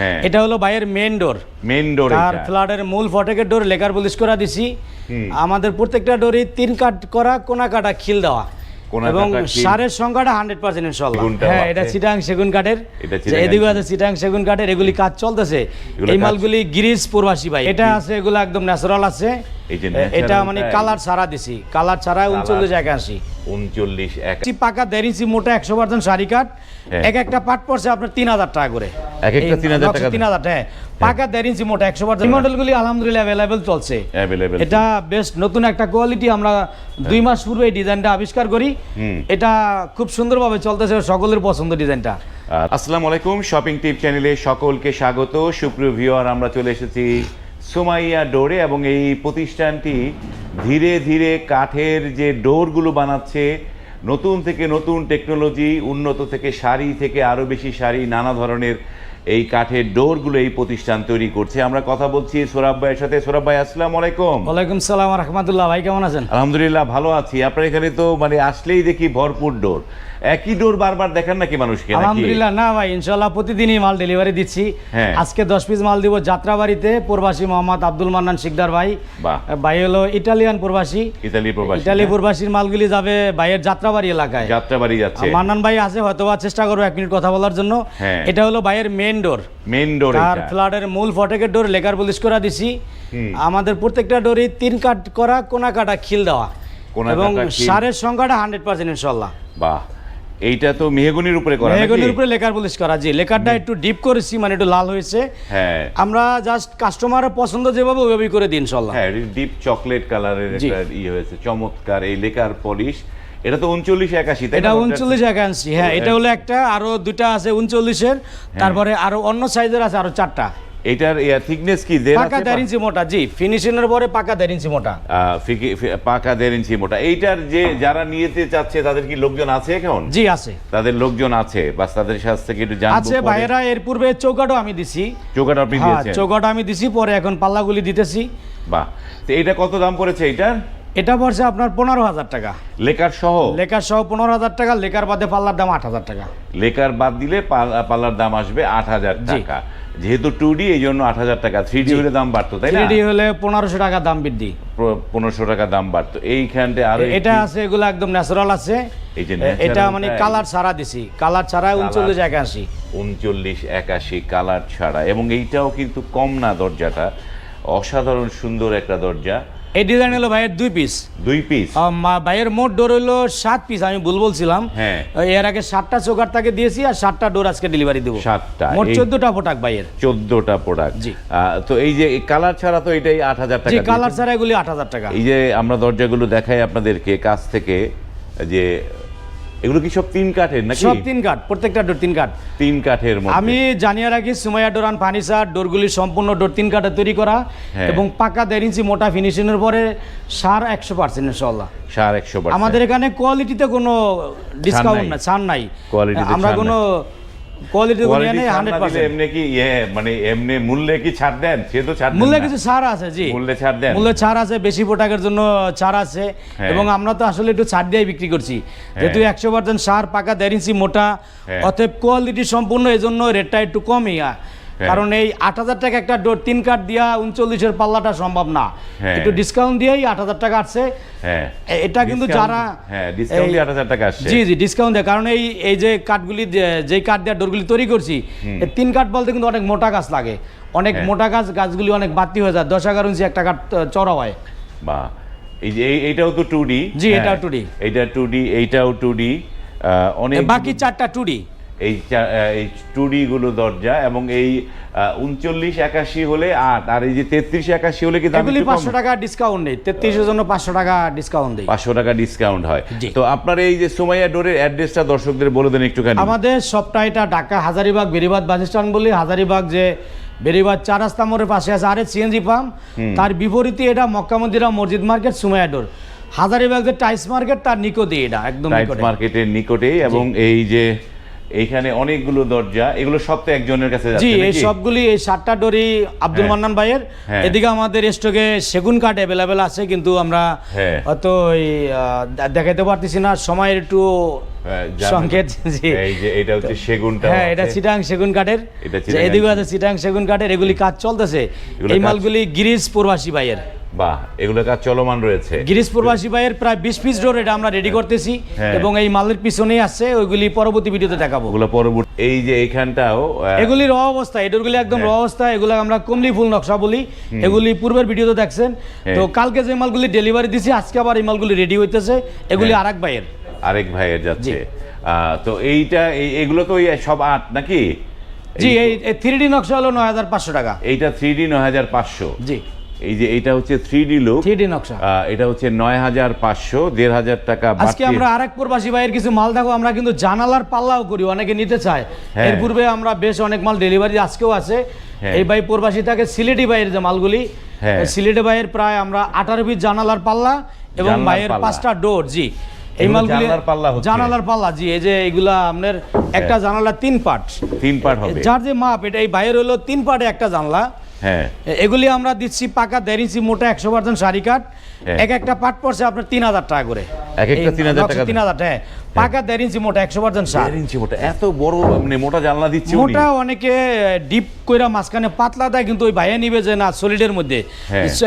হ্যাঁ। এটা হলো বাইরের মেন ডোর মেন ডোর আর ফ্ল্যাটের মূল ফটকের ডোর লেকার পুলিশ করা দিছি। আমাদের প্রত্যেকটা ডোরে তিন কাট করা কোনা কাটা খিল দেওয়া। এবং সারের সংখ্যাটা হান্ড্রেড পার্সেন্ট ইনশাল্লাহ হ্যাঁ এটা চিটাং সেগুন কাঠের। এদিকে আছে চিটাং সেগুন কাঠের এগুলি কাজ চলতেছে। এই মালগুলি গিরিজ প্রবাসী ভাই। এটা আছে এগুলো একদম ন্যাচারাল আছে। এই যে এটা মানে কালার ছাড়া দিছি কালার ছাড়া উনচল্লিশ একাশি। উনচল্লিশ এক ইঞ্চি পাকা দেড় ইঞ্চি মোটা একশো পার্সেন্ট শাড়ি হ্যাঁ। এক একটা পাট পড়ছে আপনার তিন হাজার টাকা করে। এক একটা 3,000 টাকা তিন হাজার হ্যাঁ। পাকা দেড় ইঞ্চি মোটা একশো পার্সেন্ট। মডেলগুলি আলহামদুলিল্লাহ অ্যাভেলেবেল চলছে। এটা বেশ নতুন একটা কোয়ালিটি আমরা দুই মাস পূর্বে এই ডিজাইনটা আবিষ্কার করি। এটা খুব সুন্দরভাবে চলতেছে সকলের পছন্দ ডিজাইনটা আসসালামু আলাইকুম শপিং টিপ চ্যানেলে সকলকে স্বাগত। সুপ্রিয় ভিউয়ার আমরা চলে এসেছি সুমাইয়া ডোরে এবং এই প্রতিষ্ঠানটি ধীরে ধীরে কাঠের যে ডোরগুলো বানাচ্ছে, নতুন থেকে নতুন টেকনোলজি, উন্নত থেকে শাড়ি থেকে আরও বেশি শাড়ি, নানা ধরনের এই কাঠের ডোরগুলো এই প্রতিষ্ঠান তৈরি করছে। আমরা কথা বলছি সোরাব ভাইয়ের সাথে। সোরাব ভাই আসসালামু আলাইকুম। ওয়ালাইকুম সালাম রহমতুল্লাহ। ভাই কেমন আছেন? আলহামদুলিল্লাহ ভালো আছি। আপনার এখানে তো মানে আসলেই দেখি ভরপুর ডোর। একই ডোর বারবার দেখান নাকি মানুষকে আলহামদুলিল্লাহ না ভাই ইনশাল্লাহ প্রতিদিনই মাল ডেলিভারি দিচ্ছি। হ্যাঁ। আজকে দশ পিস মাল দিব যাত্রাবাড়িতে প্রবাসী মোহাম্মদ আব্দুল মান্নান শিকদার ভাই। ভাই হলো ইটালিয়ান প্রবাসী। ইতালি প্রবাসী ইটালি হ্যাঁ? প্রবাসীর মালগুলি যাবে ভাইয়ের যাত্রাবাড়ি এলাকায়। যাত্রাবাড়ি যাচ্ছে। মান্নান ভাই আছে হয়তো বা চেষ্টা করব এক মিনিট কথা বলার জন্য। হ্যাঁ। এটা হলো ভাইয়ের মেন ডোর মেন ডোর আর ফ্ল্যাটের মূল ফটকের ডোর লেকার পুলিশ করা দিছি। আমাদের প্রত্যেকটা ডোরই তিন কাট করা কোনা কাটা খিল দেওয়া। এবং সারের সংখ্যাটা হান্ড্রেড পার্সেন্ট ইনশাল্লাহ বাহ। এইটা তো মেহগুনির উপরে করা মেহগনির উপরে লেকার পলিশ করা জি। লেকারটা একটু ডিপ করেছি মানে একটু লাল হয়েছে। হ্যাঁ। আমরা জাস্ট কাস্টমারের পছন্দ যেভাবে ওইভাবেই করে দিই ইনশাল্লাহ হ্যাঁ ডিপ চকলেট কালারের একটা ইয়ে হয়েছে চমৎকার। এই লেকার পলিশ এটা তো উনচল্লিশ একাশি এটা? উনচল্লিশ একাংশি হ্যাঁ এটা হলো একটা আরও দুটা আছে উনচল্লিশের হ্যাঁ। তারপরে আরও অন্য সাইজের আছে আরও চারটা। এটার থিকনেস কি? পাকা দেড় ইঞ্চি মোটা জি ফিনিশিং এর পরে পাকা দেড় ইঞ্চি মোটা। পাকা দেড় ইঞ্চি মোটা। এইটার যে যারা নিয়েতে চাচ্ছে তাদের কি লোকজন আছে এখন? জি আছে। তাদের লোকজন আছে বাস তাদের কাছ থেকে একটু জানব আছে পরে। ভাইয়েরা এর পূর্বে চৌকাটও আমি দিছি। চৌকাটা আপনি হ্যাঁ দিয়েছেন? চৌকাট আমি দিছি পরে এখন পাল্লাগুলি দিতেছি। বাহ। তো এটা কত দাম পড়েছে এইটার? এটা পড়ছে আপনার পনেরো হাজার টাকা। লেকার সহ? লেকার সহ পনেরো হাজার টাকা লেকার বাদে পাল্লার দাম আট হাজার টাকা। লেকার বাদ দিলে পাল- পাল্লার দাম আসবে আট হাজার। টাকা। যেহেতু টু ডি এই জন্য আট হাজার টাকা। থ্রি ডি হলে দাম বাড়তো তাই থ্রি ডি হলে পনেরোশো টাকা দাম বৃদ্ধি। পনেরোশো টাকা দাম বাড়তো। এইখানটা আরও এটা আছে এগুলো একদম ন্যাচারাল আছে। এটা মানে কালার ছাড়া দিছি। কালার ছাড়া উনচল্লিশ একাশি। উনচল্লিশ একাশি কালার ছাড়া। এবং এইটাও কিন্তু কম না দরজাটা। অসাধারণ সুন্দর একটা দরজা। এই ডিজাইন হলো ভাইয়ের দুই পিস দুই পিস ভাইয়ের মোট ডোর হলো সাত পিস আমি ভুল বলছিলাম। হ্যাঁ। এর আগে সাতটা চোকার তাকে দিয়েছি আর সাতটা ডোর আজকে ডেলিভারি দেবো। সাতটা। মোট চোদ্দটা প্রোডাক্ট ভাইয়ের। চোদ্দটা প্রোডাক্ট জি। তো এই যে কালার ছাড়া তো এটাই আট হাজার টাকা কালার ছাড়া এগুলি আট হাজার টাকা। এই যে আমরা দরজাগুলো দেখাই আপনাদেরকে কাছ থেকে যে এগুলো কি সব তিন কাঠের নাকি? সব তিন কাঠ প্রত্যেকটা ডোর তিন কাঠ। তিন কাঠের মধ্যে। আমি জানিয়ে রাখি সুমাইয়া ডোরান ফার্নিচার ডোরগুলি সম্পূর্ণ ডোর তিন কাঠে তৈরি করা হ্যাঁ। এবং পাকা দেড় ইঞ্চি মোটা ফিনিশিংয়ের পরে সার একশো পার্সেন্ট ইনশাল্লাহ সার একশো আমাদের এখানে কোয়ালিটিতে কোনো ডিসকাউন্ট না ছাড় নাই। কোয়ালিটি আমরা কোনো কোয়ালিটি কোয়ালিটি নেই হান্ড্রেড পার্সেন্ট এমনি কি ইয়ে মানে এমনি মূল্যে কি ছাড় দেন সে তো ছাড় দেন মূল্যে কিছু ছাড় আছে জি মূল্যে ছাড় দেন মূল্যে ছাড় আছে বেশি প্রোডাক্টের জন্য ছাড় আছে হ্যাঁ। এবং আমরা তো আসলে একটু ছাড় দিয়ে বিক্রি করছি যেহেতু একশো পার্সেন্ট সার পাকা দেড় ইঞ্চি মোটা হ্যাঁ। অতএব কোয়ালিটি সম্পূর্ণ এজন্য জন্য রেটটা একটু কমই। হ্যাঁ। কারণ এই আট হাজার টাকা একটা ডোর তিন কাঠ দিয়া উনচল্লিশের পাল্লাটা সম্ভব না। হ্যাঁ। একটু ডিসকাউন্ট দিয়েই আট হাজার টাকা আসছে। হ্যাঁ। এটা কিন্তু যারা হ্যাঁ জি জি ডিসকাউন্ট দেয়। কারণ এই এই যে কাঠগুলি যে- কাঠ দেওয়া ডোরগুলি তৈরি করছি তিন কাঠ বলতে কিন্তু অনেক মোটা গাছ লাগে। অনেক হ্যাঁ। মোটা গাছ গাছগুলি অনেক বাড়তি হয়ে যায়। দশ এগারো ইঞ্চি একটা কাঠ চড়া হয়। বা এই যে এই- এইটাও তো টু ডি জি, এটাও 2D এইটা টু ডি এইটাও টু ডি অনেক বাকি চারটা টুডি এই এই টু ডি গুলো দরজা এবং এই উনচল্লিশ একাশি হলে আট আর এই যে তেত্রিশ একাশি হলে কি? পাঁচশো টাকা ডিসকাউন্ট নেই। তেত্রিশের জন্য পাঁচশো টাকা ডিসকাউন্ট দেয় পাঁচশো টাকা ডিসকাউন্ট হয়। তো আপনার এই যে সুমাইয়া ডোরের অ্যাড্রেসটা দর্শকদের বলে দেন একটুখানি। আমাদের সবটা এটা ঢাকা হাজারিবাগ বেরিবাদ বাস স্ট্যান্ড বলি হাজারিবাগ যে বেরিবাদ চার রাস্তা মোড়ের পাশে আছে আরে সিএনজি পাম্প তার বিপরীতে এটা মক্কা মন্দিরা মসজিদ মার্কেট সুমায়াডোর হাজারিবাগ যে টাইস মার্কেট তার নিকটে এটা একদম মার্কেটের নিকটেই এবং এই যে এইখানে অনেকগুলো দরজা এগুলো সব তো একজনের কাছে জি এই সবগুলি এই সাতটা ডোরি আব্দুল হ্যাঁ। মান্নান ভাইয়ের। হ্যাঁ। এদিকে আমাদের স্টকে সেগুন কাঠ অ্যাভেলেবেল আছে কিন্তু আমরা হ্যাঁ। হয়তো ওই আহ, দেখাইতে পারতেছি না সময়ের একটু সংকেত জি। এই যে এটা হচ্ছে সেগুনটা হ্যাঁ এটা চিটাং সেগুন কাঠের। এদিকে আছে চিটাং সেগুন কাঠের এগুলি কাজ চলতেছে। এই মালগুলি গিরিশ প্রবাসী ভাইয়ের। বাহ এগুলো কাজ চলমান রয়েছে। গিরিশ প্রবাসী ভাইয়ের প্রায় বিশ পিস ডোর এটা আমরা রেডি করতেছি হ্যাঁ। এবং এই মালের পিছনেই আছে ওইগুলি পরবর্তী ভিডিওতে দেখাবো। ওগুলো পরবর্তী এই যে এইখানটাও এগুলি র অবস্থা এগুলি একদম র হ্যাঁ। অবস্থা এগুলো আমরা কমলি ফুল নকশা বলি। এগুলি পূর্বের ভিডিওতে দেখছেন। হ্যাঁ। তো কালকে যে মালগুলি ডেলিভারি দিছি আজকে আবার এই মালগুলি রেডি হইতেছে। এগুলি হ্যাঁ। আরেক ভাইয়ের। আরেক ভাইয়ের যাচ্ছে। তো এইটা এই- এগুলো তো সব আট নাকি? জি এই থ্রি ডি নকশা হলো নয় হাজার পাঁচশো টাকা। এইটা থ্রি ডি নয় হাজার পাঁচশো। জি। এই যে এইটা হচ্ছে three D look three D নকশা। এটা হচ্ছে নয় হাজার পাঁচশো দেড় হাজার টাকা আজকে আমরা আরেক প্রবাসী ভাইয়ের কিছু মাল দেখো আমরা কিন্তু জানালার পাল্লাও করি অনেকে নিতে চায়। হ্যাঁ। এর পূর্বে আমরা বেশ অনেক মাল ডেলিভারি আজকেও আছে। হ্যাঁ। এই ভাই প্রবাসী থাকে সিলেটি ভাইয়ের যে মালগুলি হ্যাঁ। সিলেটি ভাইয়ের প্রায় আমরা আঠারো পিস জানালার পাল্লা এবং ভাইয়ের পাঁচটা ডোর জি। এই মালগুলি জানালার পাল্লা জানালার পাল্লা জি এই যে এগুলা আপনার একটা জানালা তিন পার্ট। তিন পার্ট হবে। যার যে মাপ এটা এই ভাইয়ের হলো তিন পার্টে একটা জানলা। হ্যাঁ। এগুলি আমরা দিচ্ছি পাকা দেড় ইঞ্চি মোটা একশো পার্সেন্ট শাড়ি কাঠ। হ্যাঁ। এক একটা পাট পড়ছে আপনার তিন হাজার টাকা করে। এক একটা 3,000 টাকা তিন হাজার টাকা হ্যাঁ। পাকা দেড় ইঞ্চি মোটা একশো পার্সেন্ট সার ইঞ্চি মোটা এত বড় মানে মোটা জানলা দিচ্ছে মোটা অনেকে ডিপ কইরা মাঝখানে পাতলা দেয় কিন্তু ওই ভাইয়া নিবে যে না সলিডের মধ্যে।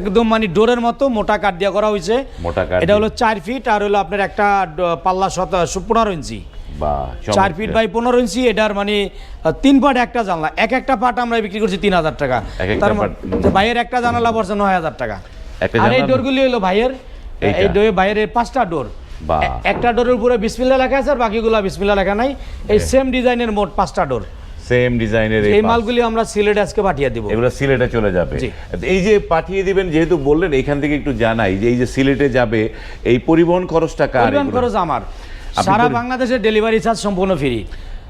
একদম মানে ডোরের মতো মোটা কাঠ দিয়া করা হয়েছে মোটা কাঠ এটা হলো চার ফিট আর হলো আপনার একটা পাল্লা শত পনেরো ইঞ্চি। বা চার ফিট বাই পনেরো ইঞ্চি এটার মানে তিন পাট একটা জানলা। এক একটা পাট আমরা বিক্রি করছি তিন হাজার টাকা। তার ভাইয়ের একটা জানালা পড়ছে নয় হাজার টাকা। আর এই ডোরগুলি হলো ভাইয়ের এই পাঁচটা ডোর একটা ডোরের উপরে বিসমিল্লা লেখা আছে আর বাকিগুলো বিসমিল্লা লেখা নাই। এই সেম ডিজাইনের মোট পাঁচটা ডোর সেম ডিজাইনের এই মালগুলি আমরা সিলেট আজকে পাঠিয়ে দিব। এগুলো সিলেটে চলে যাবে। এই যে পাঠিয়ে দিবেন যেহেতু বললেন এখান থেকে একটু জানাই যে এই যে সিলেটে যাবে এই পরিবহন খরচটা কার পরিবহন খরচ আমার। সারা বাংলাদেশে ডেলিভারি চার্জ সম্পূর্ণ ফ্রি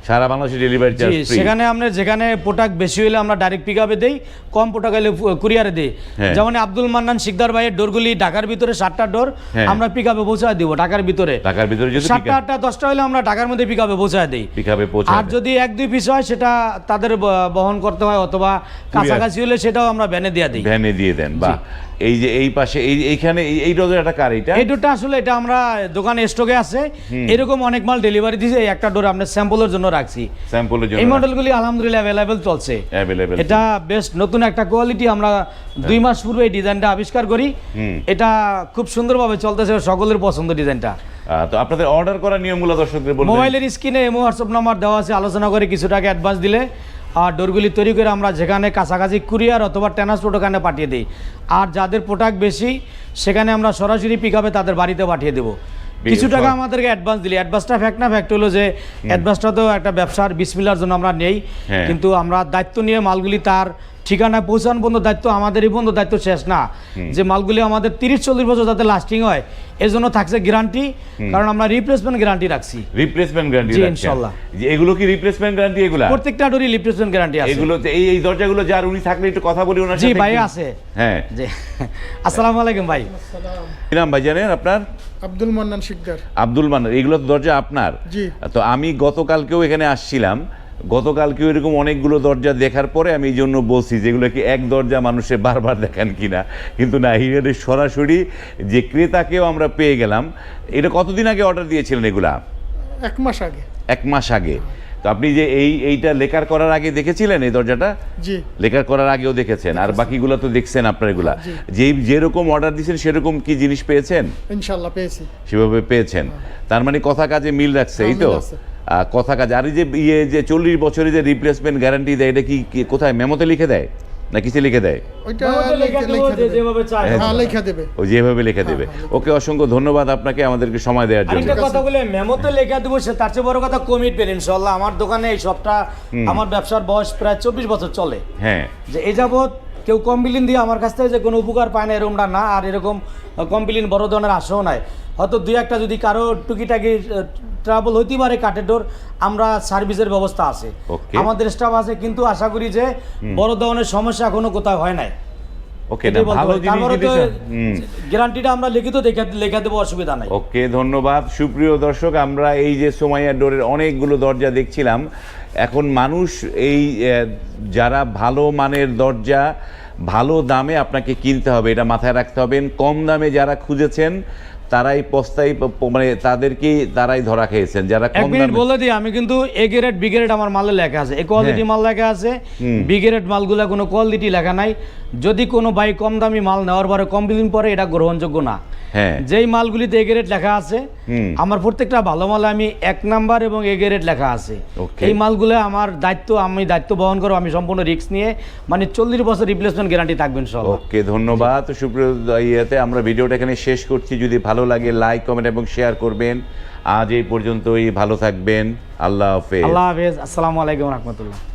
সারা বাংলাদেশে ডেলিভারি চার্জ ফ্রি সেখানে আমরা যেখানে প্রোডাক্ট বেশি হলে আমরা ডাইরেক্ট পিক আপে দিই কম প্রোডাক্ট হলে কুরিয়ারে দিই। হ্যাঁ। যেমন আব্দুল মান্নান শিকদার ভাইয়ের ডোরগুলি ঢাকার ভিতরে সাতটা ডোর হ্যাঁ। আমরা পিক আপে পৌঁছায় দিব ঢাকার ভিতরে। ঢাকার ভিতরে যদি সাতটা আটটা দশটা হলে আমরা ঢাকার মধ্যে পিক আপে পৌঁছায় দিই। পিকআপে পৌঁছে আর যদি এক দুই পিস হয় সেটা তাদের বহন করতে হয় অথবা কাছাকাছি হলে সেটাও আমরা ভ্যানে দিয়ে দিই। ভ্যানে দিয়ে দেন বা এই যে এই পাশে এই এইখানে এই- ডোজের কার এটা? এই ডোরটা আসলে এটা আমরা দোকানে স্টকে আছে। এরকম অনেক মাল ডেলিভারি দিয়েছে এই একটা ডোর আমরা স্যাম্পলের জন্য রাখছি। স্যাম্পলের জন্য এই মডেলগুলি আলহামদুলিল্লাহ অ্যাভেলেবেল চলছে। অ্যাভেলেবেল এটা বেশ নতুন একটা কোয়ালিটি আমরা দুই মাস পূর্বে এই ডিজাইনটা আবিষ্কার করি। এটা খুব সুন্দরভাবে চলতেছে সকলের পছন্দ ডিজাইনটা তো আপনাদের অর্ডার করার নিয়মগুলো দর্শকদের বলবেন। মোবাইলের স্ক্রিনে এমো হোয়াটসঅ্যাপ নাম্বার দেওয়া আছে আলোচনা করে কিছু টাকা অ্যাডভান্স দিলে। ডোরগুলি তৈরি করে আমরা যেখানে কাছাকাছি কুরিয়ার অথবা ট্রান্সপোর্ট ওখানে পাঠিয়ে দিই। আর যাদের প্রোডাক্ট বেশি সেখানে আমরা সরাসরি পিক আপে তাদের বাড়িতে পাঠিয়ে দেবো। কিছু টাকা আমাদেরকে অ্যাডভান্স দিলি। অ্যাডভান্সটা ফ্যাক্ট না ফ্যাক্ট হলো যে অ্যাডভান্সটা তো একটা ব্যবসার বিসমিলার জন্য আমরা নেই। হ্যাঁ। কিন্তু আমরা দায়িত্ব নিয়ে মালগুলি তার ঠিকানায় পৌঁছানো পর্যন্ত দায়িত্ব আমাদেরই পর্যন্ত দায়িত্ব শেষ না। যে মালগুলি আমাদের তিরিশ চল্লিশ বছর যাতে লাস্টিং হয় এর জন্য থাকছে গ্যারান্টি কারণ আমরা রিপ্লেসমেন্ট গ্যারান্টি রাখছি। Replacement guarantee. যে এগুলো কি রিপ্লেসমেন্ট গ্যারান্টি এগুলা? প্রত্যেকটা ডোরই রিপ্লেসমেন্ট গ্যারান্টি আছে। এগুলো যে- এই এই দরজাগুলো যার উনি থাকলে একটু কথা বলি ওনার সাথে জি ভাই আছে। হ্যাঁ। জি। আসসালামু আলাইকুম ভাই। কি নাম ভাই জানেন আপনার? আব্দুল মান্নান শিকদার। আব্দুল মান্নার এগুলো তো দরজা আপনার। জি। তো আমি গতকালকেও এখানে আসছিলাম। গতকালকেও এরকম অনেকগুলো দরজা দেখার পরে আমি এই জন্য বলছি যেগুলো কি এক দরজা মানুষে বারবার দেখান কিনা। কিন্তু না হিরের সরাসরি যে ক্রেতাকেও আমরা পেয়ে গেলাম। এটা কতদিন আগে অর্ডার দিয়েছিলেন এগুলা? এক মাস আগে। এক মাস আগে। তো আপনি যে এই এইটা লেখার করার আগে দেখেছিলেন এই দরজাটা? জি। লেখার করার আগেও দেখেছেন। আর বাকিগুলো তো দেখছেন আপনার এগুলা। যেই যেরকম অর্ডার দিয়েছেন সেরকম কি জিনিস পেয়েছেন? ইনশাল্লাহ পেয়েছি। সেভাবে পেয়েছেন। তার মানে কথা কাজে মিল রাখছে এই হ্যাঁ, তো আছে। আহ, কথা কাজে। আর এই যে ইয়ে যে চল্লিশ বছরে যে রিপ্লেসমেন্ট গ্যারান্টি দেয় এটা কি কোথায়? মেমোতে লিখে দেয়? না কিসে লিখে দেয়? ওইটা লেখা লেখা দেবো যে দেবে। যেভাবে হ্যাঁ লেখা দেবে। দেবে। ওকে অসংখ্য ধন্যবাদ আপনাকে আমাদেরকে সময় দেওয়ার জন্য। কথা বলে মেমোতে লেখা দেবো সে তার চেয়ে বড় কথা কমিটমেন্ট ইনশাল্লাহ আমার দোকানে এই সবটা আমার ব্যবসার বয়স প্রায় চব্বিশ বছর চলে। হ্যাঁ। যে এই যাবৎ কেউ কমপ্লেন দিয়ে আমার কাছ থেকে যে কোনো উপকার পায় না এরকমটা না আর এরকম কমপ্লেন বড় ধরনের আশাও নাই। হয়তো দুই একটা যদি কারও টুকিটাকি ট্রাবল হইতে পারে কাঠের ডোর আমরা সার্ভিসের ব্যবস্থা আছে. আমাদের স্টাফ আছে কিন্তু আশা করি যে বড় ধরনের সমস্যা এখনও কোথাও হয় নাই। ওকে না ভালো জিনিস গ্যারান্টিটা আমরা লিখিত লেখা লেখা দেবো অসুবিধা নাই। ওকে ধন্যবাদ। সুপ্রিয় দর্শক আমরা এই যে সোমাইয়া ডোরের অনেকগুলো দরজা দেখছিলাম এখন মানুষ এই যারা ভালো মানের দরজা ভালো দামে আপনাকে কিনতে হবে এটা মাথায় রাখতে হবে। কম দামে যারা খুঁজেছেন তারাই পস্তাই মানে তাদেরকেই তারাই ধরা খেয়েছেন যারা এক মিনিট বলে দিই আমি কিন্তু এ গ্রেড বি গ্রেড আমার মালে লেখা আছে। এ কোয়ালিটি হ্যাঁ। মাল লেখা আছে বি গ্রেড মালগুলা কোনো কোয়ালিটি লেখা নাই। যদি কোনো ভাই কম দামি মাল নেওয়ার পরে কম দিন পরে এটা গ্রহণযোগ্য না। হ্যাঁ। যেই মালগুলিতে এ গ্রেড লেখা আছে আমার প্রত্যেকটা ভালো মালে আমি এক নাম্বার এবং এ গ্রেড লেখা আছে। এই মালগুলো আমার দায়িত্ব আমি দায়িত্ব বহন করব আমি সম্পূর্ণ রিস্ক নিয়ে মানে চল্লিশ বছর রিপ্লেসমেন্ট গ্যারান্টি থাকবেন সব ওকে ধন্যবাদ। সুপ্রিয় ইয়েতে আমরা ভিডিওটা এখানে শেষ করছি। যদি ভালো লাগে লাইক কমেন্ট এবং শেয়ার করবেন। আজ এই পর্যন্তই ভালো থাকবেন। আল্লাহ হাফেজ। আল্লাহ হাফেজ। আসসালামু আলাইকুম রহমতুল্লাহ।